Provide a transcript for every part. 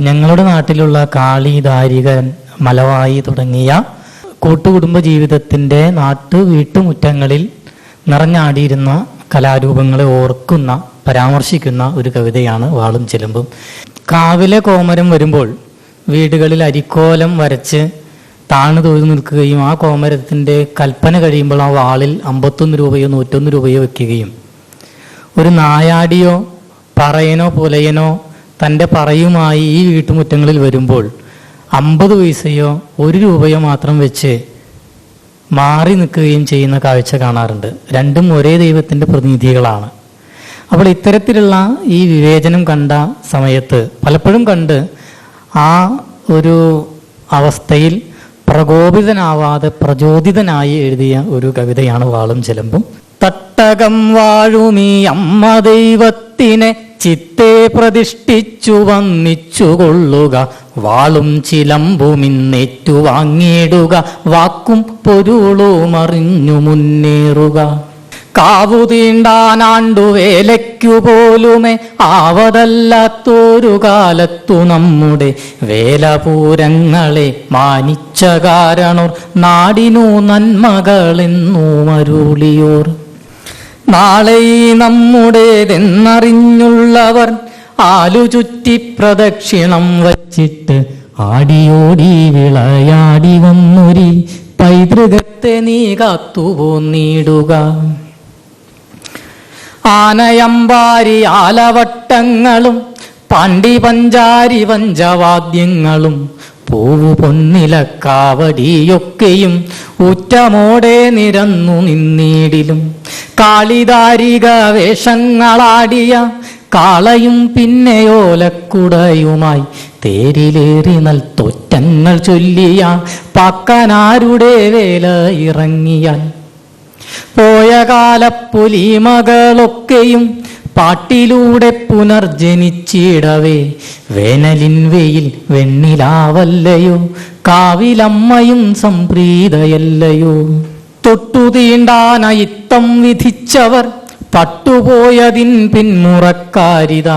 ഞങ്ങളുടെ നാട്ടിലുള്ള കാളി ദാരികൻ മലവായി തുടങ്ങിയ കൂട്ടുകുടുംബ ജീവിതത്തിന്റെ നാട്ടു വീട്ടുമുറ്റങ്ങളിൽ നിറഞ്ഞാടിയിരുന്ന കലാരൂപങ്ങളെ ഓർക്കുന്ന പരാമർശിക്കുന്ന ഒരു കവിതയാണ് വാളും ചിലമ്പും. കാവിലെ കോമരം വരുമ്പോൾ വീടുകളിൽ അരിക്കോലം വരച്ച് താണു തൊഴുതു നിൽക്കുകയും ആ കോമരത്തിന്റെ കൽപ്പന കഴിയുമ്പോൾ ആ വാളിൽ അമ്പത്തൊന്ന് രൂപയോ നൂറ്റൊന്ന് രൂപയോ വെക്കുകയും. ഒരു നായാടിയോ പറയനോ പുലയനോ തന്റെ പറയുമായി ഈ വീട്ടുമുറ്റങ്ങളിൽ വരുമ്പോൾ അമ്പത് പൈസയോ ഒരു രൂപയോ മാത്രം വെച്ച് മാറി നിൽക്കുകയും ചെയ്യുന്ന കാഴ്ച കാണാറുണ്ട്. രണ്ടും ഒരേ ദൈവത്തിന്റെ പ്രതിനിധികളാണ്. അപ്പോൾ ഇത്തരത്തിലുള്ള ഈ വിവേചനം കണ്ട സമയത്ത് പലപ്പോഴും കണ്ട് ആ ഒരു അവസ്ഥയിൽ പ്രകോപിതനാവാതെ പ്രചോദിതനായി എഴുതിയ ഒരു കവിതയാണ് വാളും ചിലമ്പും. തട്ടകം വാഴുമീ അമ്മ ദൈവത്തിനെ ചിത്തെ പ്രതിഷ്ഠിച്ചു വന്നിച്ചു കൊള്ളുക വാളും ചിലമ്പുമിന്നേറ്റു വാങ്ങിയിടുക. വാക്കും പൊരുളും അറിഞ്ഞു മുന്നേറുക. കാവു തീണ്ടാനാണ്ടു പോലുമേ ആവതല്ലാത്തൊരു കാലത്തു നമ്മുടെ വേലപൂരങ്ങളെ മാനിച്ച കാരണോർ നാടിനു നന്മകളെന്നു മരുളിയോർ നാളെ നമ്മുടേതെന്നറിഞ്ഞുള്ളവർ ആലു ചുറ്റി പ്രദക്ഷിണം വച്ചിട്ട് ആടിയോടി വിളയാടി വന്നൊരി പൈതൃകത്തെ നീ കാത്തുപോന്നിടുക ആനയമ്പാരി ആലവട്ടങ്ങളും പാണ്ടി പഞ്ചാരി പഞ്ചവാദ്യങ്ങളും പൂവു പൊന്നിലക്കാവടിയൊക്കെയും ഉറ്റമോടെ നിരന്നു നിന്നീടിലും. കാളിദാരിക വേഷങ്ങളാടിയ കാളയും പിന്നെയോലക്കുടയുമായി തേരിലേറി നൽ തൊറ്റങ്ങൾ ചൊല്ലിയ പാക്കനാരുടെ വേല ഇറങ്ങിയാൽ. പോയ കാലപ്പൊലിമകളൊക്കെയും പാട്ടിലൂടെ പുനർജനിച്ചിടവേ. വേനലിൻ വെയിൽ വെണ്ണിലാവല്ലയോ കാവിലമ്മയും സംപ്രീതയല്ലയോ. തൊട്ടു തീണ്ടാനയിത്തം വിധിച്ചവർ പട്ടുപോയതിൻ പിന്മുറക്കാരിത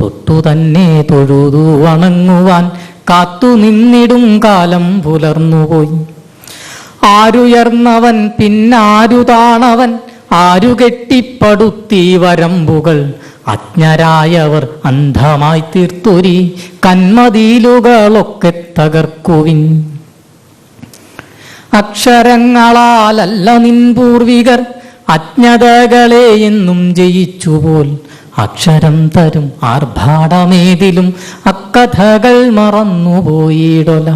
തൊട്ടു തന്നെ തൊഴുതു വണങ്ങുവാൻ കാത്തു നിന്നിടും കാലം പുലർന്നുപോയി. ആരുയർന്നവൻ പിന്നാരുതാണവൻ ആരു കെട്ടിപ്പടുത്തി വരമ്പുകൾ. അജ്ഞരായവർ അന്ധമായി തീർത്തൊരി കന്മതിയിലുകളൊക്കെ തകർക്കുവിൻ. അക്ഷരങ്ങളാലല്ല നിൻ പൂർവികർ. അജ്ഞതകളെ എന്നും ജയിച്ചുപോൽ അക്ഷരം തരും ആർഭാടമേതിലും അക്കഥകൾ മറന്നുപോയിടൊല.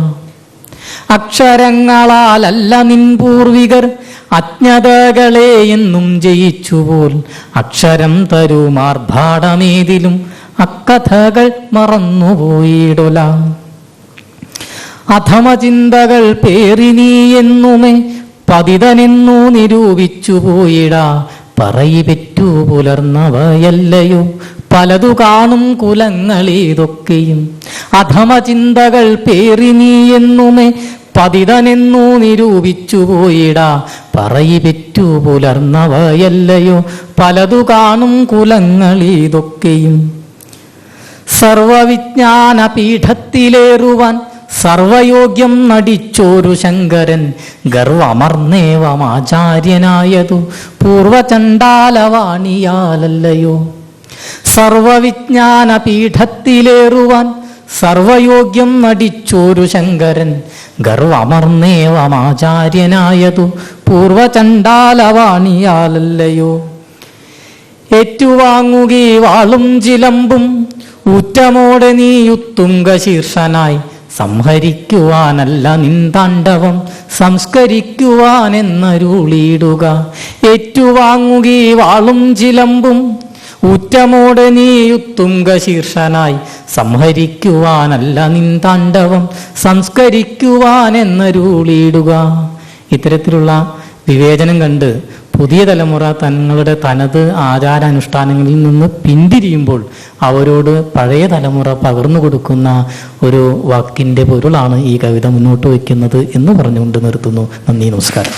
അക്ഷരങ്ങളാലല്ല നിൻ പൂർവികർ. അജ്ഞതകളെ എന്നും ജയിച്ചുപോൽ അക്ഷരം തരുമാർഭാടമേതിലും അക്കഥകൾ മറന്നുപോയിടൊല. അധമചിന്തകൾ പേറി നീ എന്നുമേ പതിതനെന്നു നിരൂപിച്ചു പോയിടാ. പറയിപെറ്റു പുലർന്നവയല്ലയോ? പലതു കാണും കുലങ്ങളേതൊക്കെയും. അധമചിന്തകൾ പേറി നീ എന്നുമേ പതിതനെന്നു നിരൂപിച്ചു പോയിടാ. പറയിപെറ്റു പുലർന്നവയല്ലയോ? പലതു കാണും കുലങ്ങളേതൊക്കെയും. സർവവിജ്ഞാന പീഠത്തിലേറുവാൻ സർവയോഗ്യം നടിച്ചോരു ശങ്കരൻ ഗർവമർന്നേവമാചാര്യനായതു. പൂർവചണ്ടാലവാണിയാലല്ലയോ സർവവിജ്ഞാന പീഠത്തിലേറുവാൻ സർവയോഗ്യം നടിച്ചോരു ശങ്കരൻ ഗർവമർന്നേവമാചാര്യനായതു. പൂർവചണ്ടാലവാണിയാലല്ലയോ ഏറ്റുവാങ്ങുകീ വാളും ചിലമ്പും ഊറ്റമോടെ നീ ശീർഷനായി. സംഹരിക്കുവാനല്ല നിന്താണ്ഡവം സംസ്കരിക്കുവാനെന്നരുളിയിടുക. ഏറ്റുവാങ്ങുകീ വാളും ചിലമ്പും ഊറ്റമോടെ നീ ഉത്തുംഗ ശീർഷനായി സംഹരിക്കുവാനല്ല നിന്താണ്ഡവം സംസ്കരിക്കുവാനെന്നരുളിയിടുക. ഇത്തരത്തിലുള്ള വിവേചനം കണ്ട് പുതിയ തലമുറ തങ്ങളുടെ തനത് ആചാരാനുഷ്ഠാനങ്ങളിൽ നിന്ന് പിന്തിരിയുമ്പോൾ അവരോട് പഴയ തലമുറ പകർന്നു കൊടുക്കുന്ന ഒരു വാക്കിന്റെ പൊരുളാണ് ഈ കവിത മുന്നോട്ട് വയ്ക്കുന്നത് എന്ന് പറഞ്ഞുകൊണ്ട് നിർത്തുന്നു. നന്ദി നമസ്കാരം.